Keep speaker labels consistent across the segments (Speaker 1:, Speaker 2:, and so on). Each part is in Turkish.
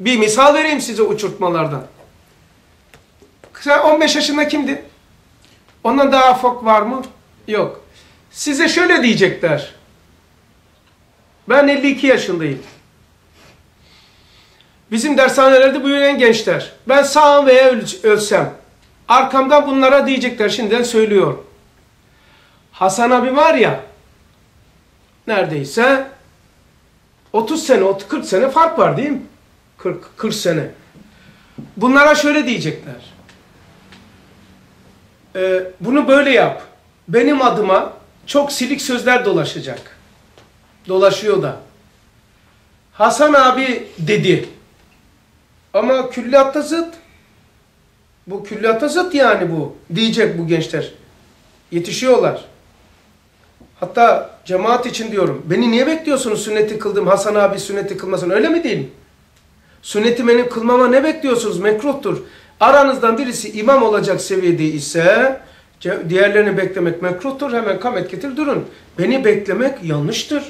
Speaker 1: Bir misal vereyim size uçurtmalardan. Sen 15 yaşında kimdin? Ondan daha ufak var mı? Yok. Size şöyle diyecekler. Ben 52 yaşındayım. Bizim dershanelerde büyüyen gençler. Ben sağım veya öl- ölsem. Arkamdan bunlara diyecekler. Şimdiden söylüyorum. Hasan abi var ya. Neredeyse 30 sene, 40 sene fark var değil mi? 40, 40 sene. Bunlara şöyle diyecekler. Ee, bunu böyle yap. Benim adıma çok silik sözler dolaşacak. Dolaşıyor da. Hasan abi dedi. Ama külliyatta zıt. Bu külliyatta zıt yani bu. Diyecek bu gençler. Yetişiyorlar. Hatta cemaat için diyorum. Beni niye bekliyorsunuz sünneti kıldım Hasan abi sünneti kılmasın öyle mi değil? Sünneti benim kılmama ne bekliyorsunuz? Mekruhtur. Aranızdan birisi imam olacak seviyede ise diğerlerini beklemek mekruhtur. Hemen kamet getir durun. Beni beklemek yanlıştır.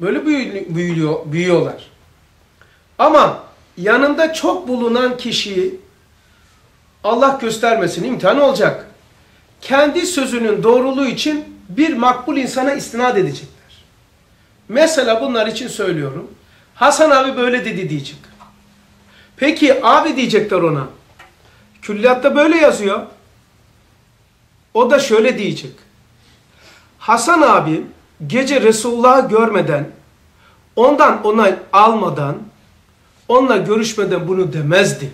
Speaker 1: Böyle büyü- büyüyor, büyüyorlar. Ama yanında çok bulunan kişi Allah göstermesin imtihan olacak. Kendi sözünün doğruluğu için bir makbul insana istinad edecekler. Mesela bunlar için söylüyorum. Hasan abi böyle dedi diyecek. Peki abi diyecekler ona. Külliyatta böyle yazıyor. O da şöyle diyecek. Hasan abi gece Resulullah'ı görmeden, ondan onay almadan, onunla görüşmeden bunu demezdi.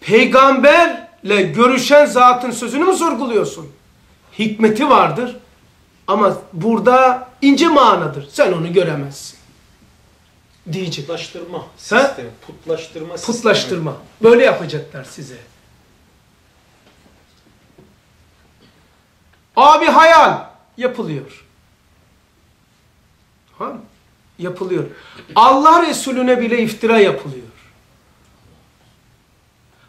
Speaker 1: Peygamberle görüşen zatın sözünü mü sorguluyorsun? Hikmeti vardır ama burada ince manadır. Sen onu göremezsin. Diyecek.
Speaker 2: Putlaştırma sistemi. Putlaştırma sistemi.
Speaker 1: Putlaştırma. Böyle yapacaklar size. Abi hayal yapılıyor. Ha? Yapılıyor. Allah Resulüne bile iftira yapılıyor.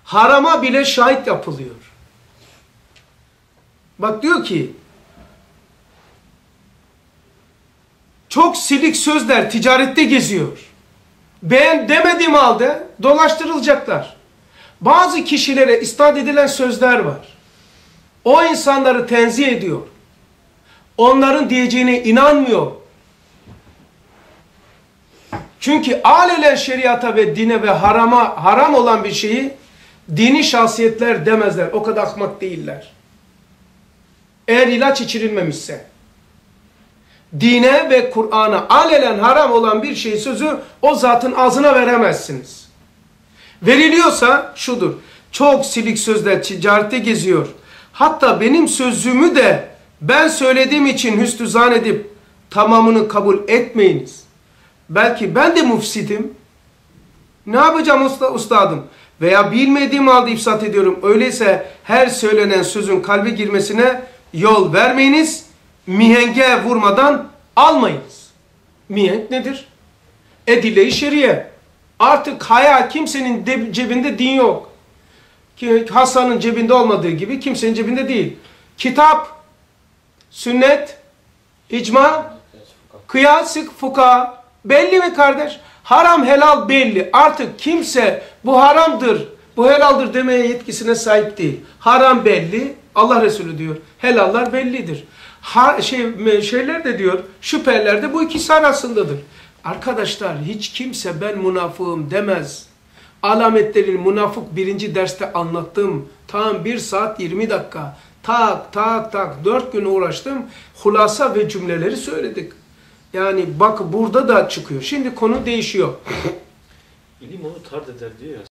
Speaker 1: Harama bile şahit yapılıyor. Bak diyor ki çok silik sözler ticarette geziyor. Ben demediğim halde dolaştırılacaklar. Bazı kişilere isnat edilen sözler var. O insanları tenzih ediyor. Onların diyeceğine inanmıyor. Çünkü alelen şeriata ve dine ve harama haram olan bir şeyi dini şahsiyetler demezler. O kadar akmak değiller. Eğer ilaç içirilmemişse dine ve Kur'an'a alelen haram olan bir şey sözü o zatın ağzına veremezsiniz. Veriliyorsa şudur. Çok silik sözler ticarette geziyor. Hatta benim sözümü de ben söylediğim için hüsnü zan edip tamamını kabul etmeyiniz. Belki ben de mufsidim. Ne yapacağım usta, ustadım? Veya bilmediğim halde ifsat ediyorum. Öyleyse her söylenen sözün kalbe girmesine yol vermeyiniz. Mihenge vurmadan almayınız. Mihenk nedir? Edile-i şeriye. Artık hayal kimsenin de- cebinde din yok. Hasan'ın cebinde olmadığı gibi kimsenin cebinde değil. Kitap, sünnet, icma, kıyasık, fuka. Belli mi kardeş? Haram helal belli. Artık kimse bu haramdır, bu helaldir demeye yetkisine sahip değil. Haram belli. Allah Resulü diyor. Helallar bellidir. Ha, şey, şeyler de diyor, şüpheler de bu ikisi arasındadır. Arkadaşlar hiç kimse ben münafığım demez. Alametlerin münafık birinci derste anlattım. Tam bir saat 20 dakika. Tak tak tak dört gün uğraştım. Hulasa ve cümleleri söyledik. Yani bak burada da çıkıyor. Şimdi konu değişiyor.
Speaker 2: İlim onu tard eder diyor ya